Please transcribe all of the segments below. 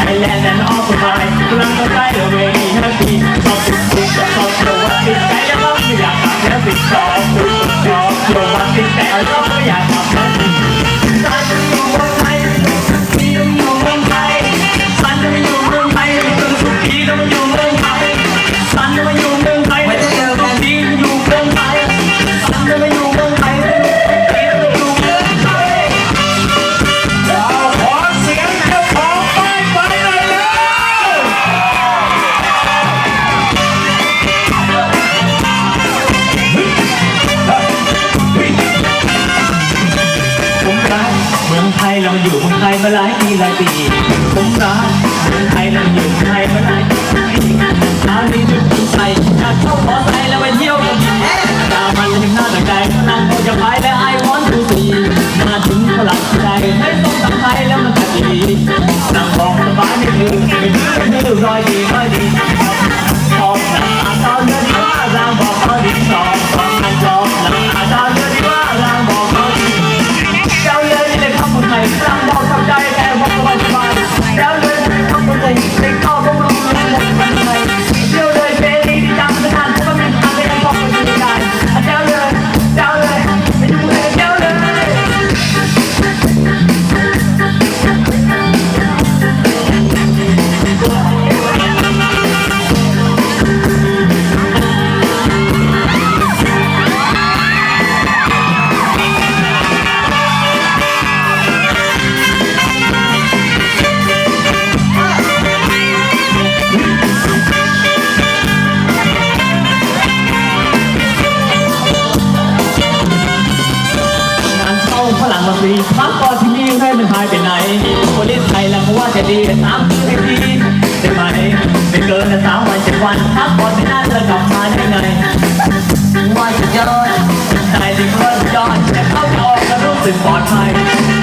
I land and off the high, run the right away, happy. Stop it, stick, stop the one, it's kind of love, you got my happy. Stop it, stop the one, it's kind of love, you got my happy. รักเมืองไทยเราอยู่เมืองไทยมาหลายปีหลายปีผมรักเมืองไทยเราอยู่เมืองไทยมาหลายปีเช้านี้จุดจุดใจอยากเข้าขอไทยแล้วไปเที่ยวกันตามันถึงหน้าตะไกพนังโอจะไปและไอวอนทูสีมาถึงฝรั่งใจให้ต้องทำไทยแล้วมันจะดีนั่งมองสบายไม่ลืมไม่ลืมไม่ลืมรอยดีรอยดีชอบหนังอาเจ้าเดีว่าร่างบอกเขาดีชอบชอบนั่งชอบหน้าเรือดีานเข้าฝรั่งมาฟรีพักก่อนที่นี่ให้มันหายไปไหนคนเล่นไทยแล้วก็ว่าจะดีแต่ตามคืนไม่ดีได้ไหมไม่เกินแต่สามวันเจ็ดวันพักก่อนไม่น่าจะกลับมาได้ไงว่าจะยอดใจที่ก็ยอดแต่เข้าจะออกก็รู้สึกปลอดภัย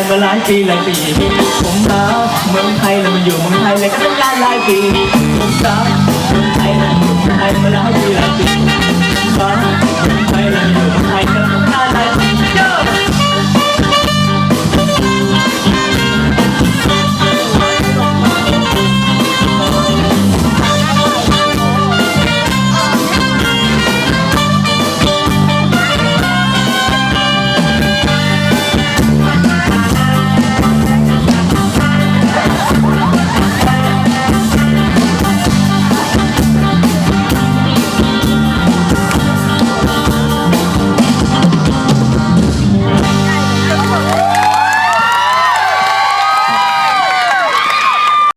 ยมาหลายปีหลายปี ผมสาวเมืองไทยแล้วมาอยู่เมืองไทยเลยก็ต้องหลายหลายปีผมรักเมืองไทยแล้วอยู่เมืองไทยมาหลายปีหลายปีผมรักเมืองไทยแล้วมาอยู่เมืองไทยก็ตั้ง